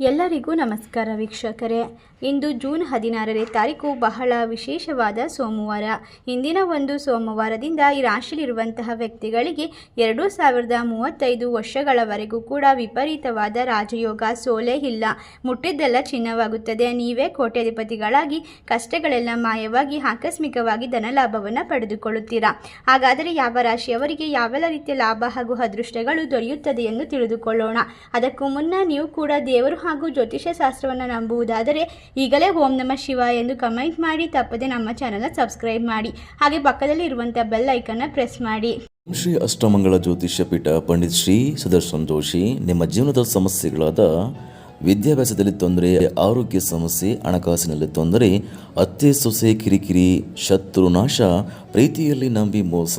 ಎಲ್ಲರಿಗೂ ನಮಸ್ಕಾರ ವೀಕ್ಷಕರೇ. ಇಂದು ಜೂನ್ ಹದಿನಾರನೇ ತಾರೀಕು ಬಹಳ ವಿಶೇಷವಾದ ಸೋಮವಾರ. ಇಂದಿನ ಒಂದು ಸೋಮವಾರದಿಂದ ಈ ರಾಶಿಯಲ್ಲಿರುವಂತಹ ವ್ಯಕ್ತಿಗಳಿಗೆ ಎರಡು ಸಾವಿರದ ಮೂವತ್ತೈದು ವರ್ಷಗಳವರೆಗೂ ಕೂಡ ವಿಪರೀತವಾದ ರಾಜಯೋಗ, ಸೋಲೆ ಇಲ್ಲ. ಮುಟ್ಟಿದ್ದೆಲ್ಲ ಚಿನ್ನವಾಗುತ್ತದೆ. ನೀವೇ ಕೋಟ್ಯಾಧಿಪತಿಗಳಾಗಿ, ಕಷ್ಟಗಳೆಲ್ಲ ಮಾಯವಾಗಿ, ಆಕಸ್ಮಿಕವಾಗಿ ಧನಲಾಭವನ್ನು ಪಡೆದುಕೊಳ್ಳುತ್ತೀರಾ? ಹಾಗಾದರೆ ಯಾವ ರಾಶಿಯವರಿಗೆ ಯಾವೆಲ್ಲ ರೀತಿಯ ಲಾಭ ಹಾಗೂ ಅದೃಷ್ಟಗಳು ದೊರೆಯುತ್ತದೆ ಎಂದು ತಿಳಿದುಕೊಳ್ಳೋಣ. ಅದಕ್ಕೂ ಮುನ್ನ ನೀವು ಕೂಡ ದೇವರು ಹಾಗೂ ಜ್ಯೋತಿಷ್ಯ ಶಾಸ್ತ್ರವನ್ನು ನಂಬುವುದಾದರೆ ಈಗಲೇ ಓಂ ನಮ ಶಿವ ಎಂದು ಕಮೆಂಟ್ ಮಾಡಿ, ತಪ್ಪದೆ ನಮ್ಮ ಚಾನಲ್ನ ಸಬ್ಸ್ಕ್ರೈಬ್ ಮಾಡಿ, ಹಾಗೆ ಪಕ್ಕದಲ್ಲಿ ಇರುವಂಥ ಬೆಲ್ ಐಕನ್ನ ಪ್ರೆಸ್ ಮಾಡಿ. ಶ್ರೀ ಅಷ್ಟಮಂಗಳ ಜ್ಯೋತಿಷ್ಯ ಪೀಠ ಪಂಡಿತ್ ಶ್ರೀ ಸುದರ್ಶನ್ ಜೋಶಿ ನಿಮ್ಮ ಜೀವನದ ಸಮಸ್ಯೆಗಳಾದ ವಿದ್ಯಾಭ್ಯಾಸದಲ್ಲಿ ತೊಂದರೆ, ಆರೋಗ್ಯ ಸಮಸ್ಯೆ, ಹಣಕಾಸಿನಲ್ಲಿ ತೊಂದರೆ, ಅತ್ತೆ ಸೊಸೆ ಕಿರಿಕಿರಿ, ಶತ್ರು ನಾಶ, ಪ್ರೀತಿಯಲ್ಲಿ ನಂಬಿ ಮೋಸ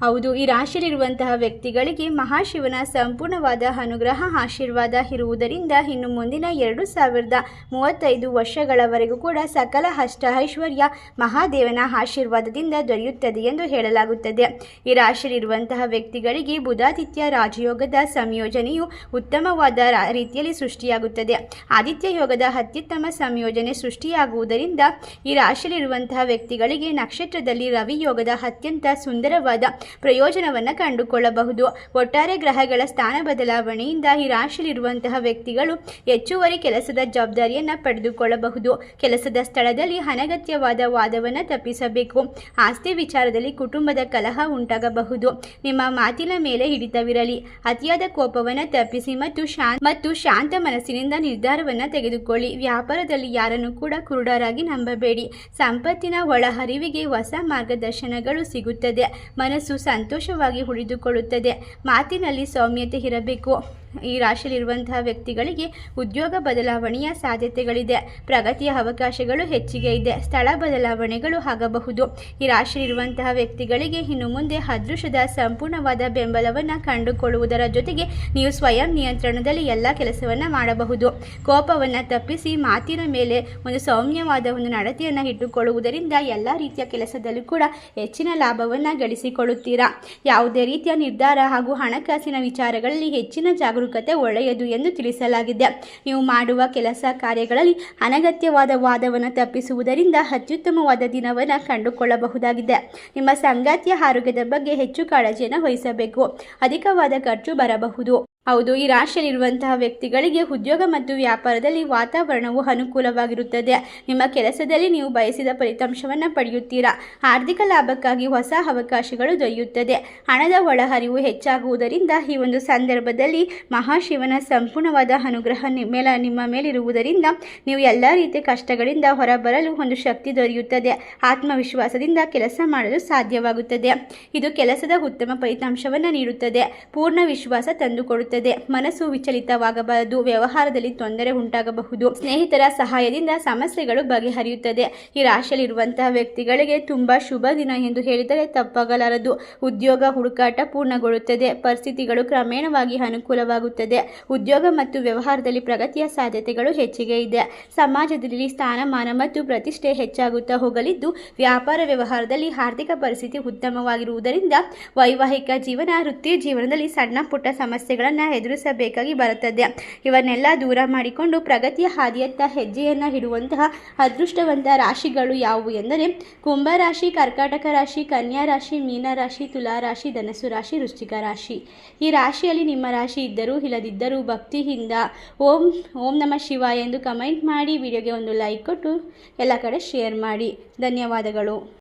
ಹೌದು, ಈ ರಾಶಿಯಲ್ಲಿರುವಂತಹ ವ್ಯಕ್ತಿಗಳಿಗೆ ಮಹಾಶಿವನ ಸಂಪೂರ್ಣವಾದ ಅನುಗ್ರಹ, ಆಶೀರ್ವಾದ ಇರುವುದರಿಂದ ಇನ್ನು ಮುಂದಿನ ಎರಡು ಸಾವಿರದ ಮೂವತ್ತೈದು ವರ್ಷಗಳವರೆಗೂ ಕೂಡ ಸಕಲ ಅಷ್ಟ ಐಶ್ವರ್ಯ ಮಹಾದೇವನ ಆಶೀರ್ವಾದದಿಂದ ದೊರೆಯುತ್ತದೆ ಎಂದು ಹೇಳಲಾಗುತ್ತದೆ. ಈ ರಾಶಿಯಲ್ಲಿರುವಂತಹ ವ್ಯಕ್ತಿಗಳಿಗೆ ಬುಧಾದಿತ್ಯ ರಾಜಯೋಗದ ಸಂಯೋಜನೆಯು ಉತ್ತಮವಾದ ರೀತಿಯಲ್ಲಿ ಸೃಷ್ಟಿಯಾಗುತ್ತದೆ. ಆದಿತ್ಯ ಯೋಗದ ಅತ್ಯುತ್ತಮ ಸಂಯೋಜನೆ ಸೃಷ್ಟಿಯಾಗುವುದರಿಂದ ಈ ರಾಶಿಯಲ್ಲಿರುವಂತಹ ವ್ಯಕ್ತಿಗಳಿಗೆ ನಕ್ಷತ್ರದಲ್ಲಿ ರವಿ ಯೋಗದ ಅತ್ಯಂತ ಸುಂದರವಾದ ಪ್ರಯೋಜನವನ್ನು ಕಂಡುಕೊಳ್ಳಬಹುದು. ಒಟ್ಟಾರೆ ಗ್ರಹಗಳ ಸ್ಥಾನ ಬದಲಾವಣೆಯಿಂದ ಈ ರಾಶಿಯಲ್ಲಿರುವಂತಹ ವ್ಯಕ್ತಿಗಳು ಹೆಚ್ಚುವರಿ ಕೆಲಸದ ಜವಾಬ್ದಾರಿಯನ್ನು ಪಡೆದುಕೊಳ್ಳಬಹುದು. ಕೆಲಸದ ಸ್ಥಳದಲ್ಲಿ ಅನಗತ್ಯವಾದ ವಾದವನ್ನು ತಪ್ಪಿಸಬೇಕು. ಆಸ್ತಿ ವಿಚಾರದಲ್ಲಿ ಕುಟುಂಬದ ಕಲಹ ಉಂಟಾಗಬಹುದು. ನಿಮ್ಮ ಮಾತಿನ ಮೇಲೆ ಹಿಡಿತವಿರಲಿ. ಅತಿಯಾದ ಕೋಪವನ್ನು ತಪ್ಪಿಸಿ ಮತ್ತು ಶಾಂತ ಮತ್ತು ಶಾಂತ ಮನಸ್ಸಿನಿಂದ ನಿರ್ಧಾರವನ್ನು ತೆಗೆದುಕೊಳ್ಳಿ. ವ್ಯಾಪಾರದಲ್ಲಿ ಯಾರನ್ನು ಕೂಡ ಕುರುಡರಾಗಿ ನಂಬಬೇಡಿ. ಸಂಪತ್ತಿನ ಒಳಹರಿವಿಗೆ ಹೊಸ ಮಾರ್ಗದರ್ಶನಗಳು ಸಿಗುತ್ತದೆ. ಮನಸ್ಸು ಸಂತೋಷವಾಗಿ ಉಳಿದುಕೊಳ್ಳುತ್ತದೆ. ಮಾತಿನಲ್ಲಿ ಸೌಮ್ಯತೆ ಇರಬೇಕು. ಈ ರಾಶಿಯಲ್ಲಿರುವಂತಹ ವ್ಯಕ್ತಿಗಳಿಗೆ ಉದ್ಯೋಗ ಬದಲಾವಣೆಯ ಸಾಧ್ಯತೆಗಳಿದೆ. ಪ್ರಗತಿಯ ಅವಕಾಶಗಳು ಹೆಚ್ಚಿಗೆ ಇದೆ. ಸ್ಥಳ ಬದಲಾವಣೆಗಳು ಆಗಬಹುದು. ಈ ರಾಶಿಯಲ್ಲಿರುವಂತಹ ವ್ಯಕ್ತಿಗಳಿಗೆ ಇನ್ನು ಮುಂದೆ ಅದೃಶ್ಯದ ಸಂಪೂರ್ಣವಾದ ಬೆಂಬಲವನ್ನು ಕಂಡುಕೊಳ್ಳುವುದರ ಜೊತೆಗೆ ನೀವು ಸ್ವಯಂ ನಿಯಂತ್ರಣದಲ್ಲಿ ಎಲ್ಲ ಕೆಲಸವನ್ನು ಮಾಡಬಹುದು. ಕೋಪವನ್ನು ತಪ್ಪಿಸಿ ಮಾತಿನ ಮೇಲೆ ಒಂದು ಸೌಮ್ಯವಾದ ಒಂದು ನಡತೆಯನ್ನು ಇಟ್ಟುಕೊಳ್ಳುವುದರಿಂದ ಎಲ್ಲ ರೀತಿಯ ಕೆಲಸದಲ್ಲೂ ಕೂಡ ಹೆಚ್ಚಿನ ಲಾಭವನ್ನು ಗಳಿಸಿಕೊಳ್ಳುತ್ತೀರಾ. ಯಾವುದೇ ರೀತಿಯ ನಿರ್ಧಾರ ಹಾಗೂ ಹಣಕಾಸಿನ ವಿಚಾರಗಳಲ್ಲಿ ಹೆಚ್ಚಿನ ಜಾಗರೂಕತೆ ಒಳ್ಳೆಯದು ಎಂದು ತಿಳಿಸಲಾಗಿದೆ. ನೀವು ಮಾಡುವ ಕೆಲಸ ಕಾರ್ಯಗಳಲ್ಲಿ ಅನಗತ್ಯವಾದ ವಾದವನ್ನು ತಪ್ಪಿಸುವುದರಿಂದ ಅತ್ಯುತ್ತಮವಾದ ದಿನವನ್ನು ಕಂಡುಕೊಳ್ಳಬಹುದಾಗಿದೆ. ನಿಮ್ಮ ಸಂಗಾತಿಯ ಆರೋಗ್ಯದ ಬಗ್ಗೆ ಹೆಚ್ಚು ಕಾಳಜಿಯನ್ನು ವಹಿಸಬೇಕು. ಅಧಿಕವಾದ ಖರ್ಚು ಬರಬಹುದು. ಹೌದು, ಈ ರಾಶಿಯಲ್ಲಿರುವಂತಹ ವ್ಯಕ್ತಿಗಳಿಗೆ ಉದ್ಯೋಗ ಮತ್ತು ವ್ಯಾಪಾರದಲ್ಲಿ ವಾತಾವರಣವು ಅನುಕೂಲವಾಗಿರುತ್ತದೆ. ನಿಮ್ಮ ಕೆಲಸದಲ್ಲಿ ನೀವು ಬಯಸಿದ ಫಲಿತಾಂಶವನ್ನು ಪಡೆಯುತ್ತೀರಾ? ಆರ್ಥಿಕ ಲಾಭಕ್ಕಾಗಿ ಹೊಸ ಅವಕಾಶಗಳು ದೊರೆಯುತ್ತದೆ. ಹಣದ ಒಳಹರಿವು ಹೆಚ್ಚಾಗುವುದರಿಂದ ಈ ಒಂದು ಸಂದರ್ಭದಲ್ಲಿ ಮಹಾಶಿವನ ಸಂಪೂರ್ಣವಾದ ಅನುಗ್ರಹ ಮೇಲೆ ನಿಮ್ಮ ಮೇಲಿರುವುದರಿಂದ ನೀವು ಎಲ್ಲ ರೀತಿಯ ಕಷ್ಟಗಳಿಂದ ಹೊರಬರಲು ಒಂದು ಶಕ್ತಿ ದೊರೆಯುತ್ತದೆ. ಆತ್ಮವಿಶ್ವಾಸದಿಂದ ಕೆಲಸ ಮಾಡಲು ಸಾಧ್ಯವಾಗುತ್ತದೆ. ಇದು ಕೆಲಸದ ಉತ್ತಮ ಫಲಿತಾಂಶವನ್ನು ನೀಡುತ್ತದೆ. ಪೂರ್ಣ ವಿಶ್ವಾಸ ತಂದುಕೊಡುತ್ತದೆ. ಮನಸ್ಸು ವಿಚಲಿತವಾಗಬಾರದು. ವ್ಯವಹಾರದಲ್ಲಿ ತೊಂದರೆ ಉಂಟಾಗಬಹುದು. ಸ್ನೇಹಿತರ ಸಹಾಯದಿಂದ ಸಮಸ್ಯೆಗಳು ಬಗೆಹರಿಯುತ್ತದೆ. ಈ ರಾಶಿಯಲ್ಲಿರುವಂತಹ ವ್ಯಕ್ತಿಗಳಿಗೆ ತುಂಬಾ ಶುಭ ದಿನ ಎಂದು ಹೇಳಿದರೆ ತಪ್ಪಾಗಲಾರದು. ಉದ್ಯೋಗ ಹುಡುಕಾಟ ಪೂರ್ಣಗೊಳ್ಳುತ್ತದೆ. ಪರಿಸ್ಥಿತಿಗಳು ಕ್ರಮೇಣವಾಗಿ ಅನುಕೂಲವಾಗುತ್ತದೆ. ಉದ್ಯೋಗ ಮತ್ತು ವ್ಯವಹಾರದಲ್ಲಿ ಪ್ರಗತಿಯ ಸಾಧ್ಯತೆಗಳು ಹೆಚ್ಚಿಗೆ ಇದೆ. ಸಮಾಜದಲ್ಲಿ ಸ್ಥಾನಮಾನ ಮತ್ತು ಪ್ರತಿಷ್ಠೆ ಹೆಚ್ಚಾಗುತ್ತಾ ಹೋಗಲಿದ್ದು, ವ್ಯಾಪಾರ ವ್ಯವಹಾರದಲ್ಲಿ ಆರ್ಥಿಕ ಪರಿಸ್ಥಿತಿ ಉತ್ತಮವಾಗಿರುವುದರಿಂದ ವೈವಾಹಿಕ ಜೀವನ ವೃತ್ತಿ ಜೀವನದಲ್ಲಿ ಸಣ್ಣ ಪುಟ್ಟ ಸಮಸ್ಯೆಗಳನ್ನು ಎದುರಿಸಬೇಕಾಗಿ ಬರುತ್ತದೆ. ಇವನ್ನೆಲ್ಲ ದೂರ ಮಾಡಿಕೊಂಡು ಪ್ರಗತಿಯ ಹಾದಿಯತ್ತ ಹೆಜ್ಜೆಯನ್ನು ಇಡುವಂತಹ ಅದೃಷ್ಟವಂತ ರಾಶಿಗಳು ಯಾವುವು ಎಂದರೆ ಕುಂಭರಾಶಿ ಕರ್ಕಾಟಕ ರಾಶಿ, ಕನ್ಯಾ ರಾಶಿ ಮೀನರಾಶಿ ತುಲಾರಾಶಿ ತುಲಾ ರಾಶಿ, ಧನಸ್ಸು ರಾಶಿ, ವೃಶ್ಚಿಕ ರಾಶಿ. ಈ ರಾಶಿಯಲ್ಲಿ ನಿಮ್ಮ ರಾಶಿ ಇದ್ದರೂ, ಇಲ್ಲದಿದ್ದರೂ ಭಕ್ತಿಯಿಂದ ಓಂ ಓಂ ನಮ ಶಿವ ಎಂದು ಕಮೆಂಟ್ ಮಾಡಿ, ವಿಡಿಯೋಗೆ ಒಂದು ಲೈಕ್ ಕೊಟ್ಟು ಎಲ್ಲ ಕಡೆ ಶೇರ್ ಮಾಡಿ. ಧನ್ಯವಾದಗಳು.